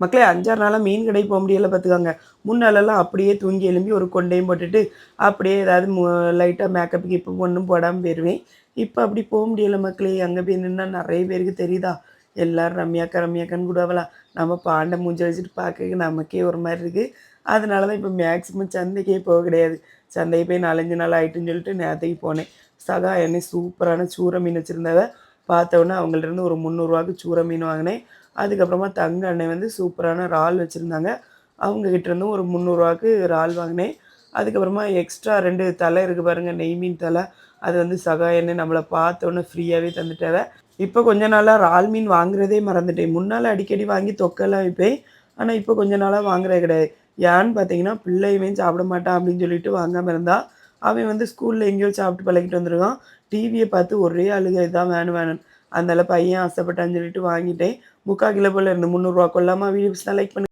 மக்களே அஞ்சாறு நாளாக மீன் கடை போக முடியல பார்த்துக்காங்க முன்னாலெல்லாம் அப்படியே தூங்கி எழும்பி ஒரு கொண்டையும் போட்டுட்டு அப்படியே ஏதாவது லைட்டாக மேக்கப் இப்போ ஒன்றும் போடாமல் போயிடுவேன் இப்போ அப்படி போக முடியலை மக்களே. அங்கே போய் நின்னா நிறைய பேருக்கு தெரியுதா? எல்லாரும் ரம்யாக்கா ரம்யாக்கான்னு கூடவலாம் நம்ம பாண்டை மூஞ்சி வச்சுட்டு பார்க்க நமக்கே ஒரு மாதிரி இருக்குது அதனால தான் இப்போ மேக்ஸிமம் சந்தைக்கே போக கிடையாது. சந்தைக்கு போய் நாலஞ்சு நாள் ஆகிட்டுன்னு சொல்லிட்டு நேரத்துக்கு போனேன். சகா என்னை சூப்பரான சூற மீன் வச்சுருந்தாவ பார்த்தோன்னே அவங்கள்ட்ட இருந்து ஒரு முந்நூறுரூவாக்கு சூற மீன் வாங்கினேன். அதுக்கப்புறமா தங்க அண்ணன் வந்து சூப்பரான இறால் வச்சுருந்தாங்க. அவங்கக்கிட்டேருந்தும் ஒரு முந்நூறுரூவாக்கு இறால் வாங்கினேன். அதுக்கப்புறமா எக்ஸ்ட்ரா ரெண்டு தலை இருக்குது பாருங்கள் நெய் மீன் தலை. அது வந்து சகாயன்னு நம்மளை பார்த்தோன்னே ஃப்ரீயாகவே தந்துட்டாவ இப்போ கொஞ்ச நாளாக இறால் மீன் வாங்குறதே மறந்துட்டேன். முன்னால் அடிக்கடி வாங்கி தொக்கெல்லாம் வைப்பேன். ஆனால் இப்போ கொஞ்ச நாளாக வாங்குறது கிடையாது. ஏன்னு பார்த்தீங்கன்னா பிள்ளையுமே சாப்பிட மாட்டான் அப்படின்னு சொல்லிட்டு வாங்காமல் இருந்தால் அவன் வந்து ஸ்கூலில் எங்கேயோ சாப்பிட்டு பழகிட்டு வந்துருக்கான். டிவியை பார்த்து ஒரே அழுகை இதான் வேணும் வேணும் அதனால பையன் ஆசைப்பட்டான்னு சொல்லிட்டு வாங்கிட்டேன். முக்கால் கிலோ போல் இருந்து முந்நூறுரூவா கொள்ளாமல் வீடியோஸ்லாம் லைக் பண்ணி